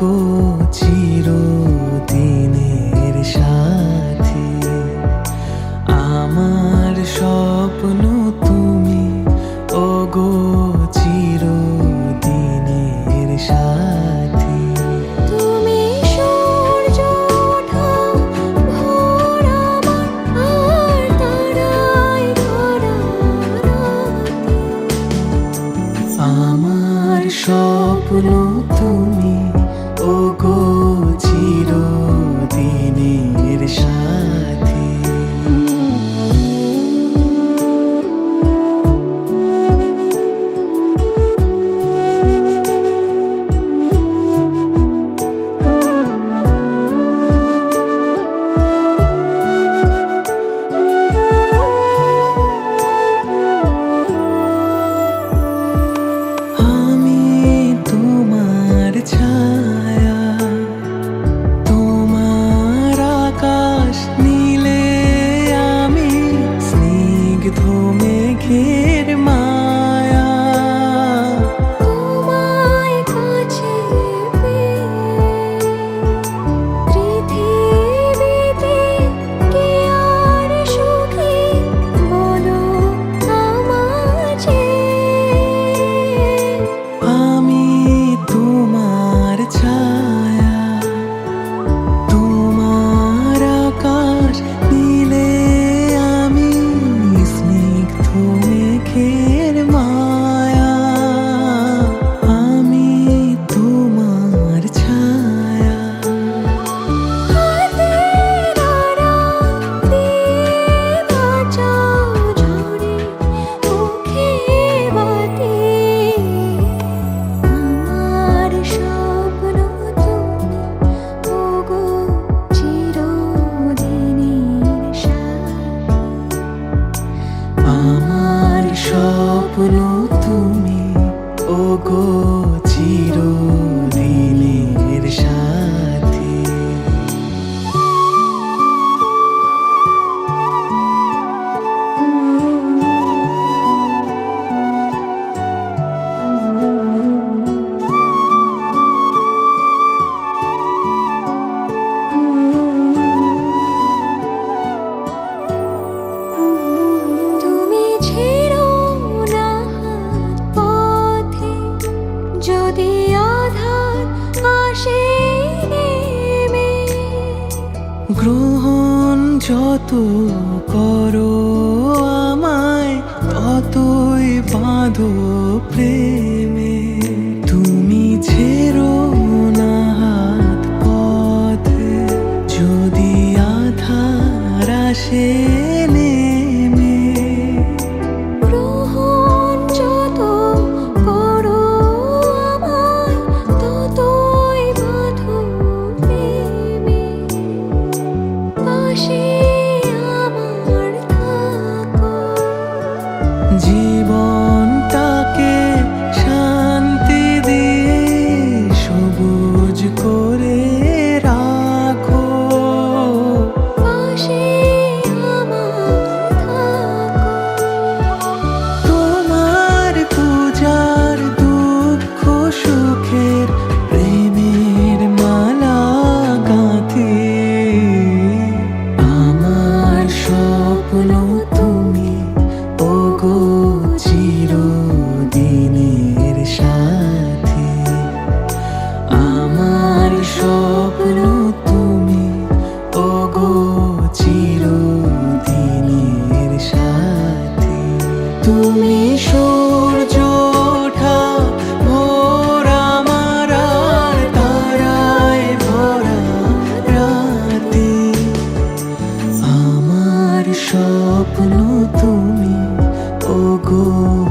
থাকো চিরদিনের সাথী। আমার স্বপ্ন তুমি ওগো ধুমে ঘিরে স্বপ্ন তুমি ও গো চিরদিনের সাথী। তুমি গ্রহণ যত করো আমায় ততই বাঁধো প্রেমে। তুমি ছেড়ো না হাত যদি আধার আসে তুমি ওগো।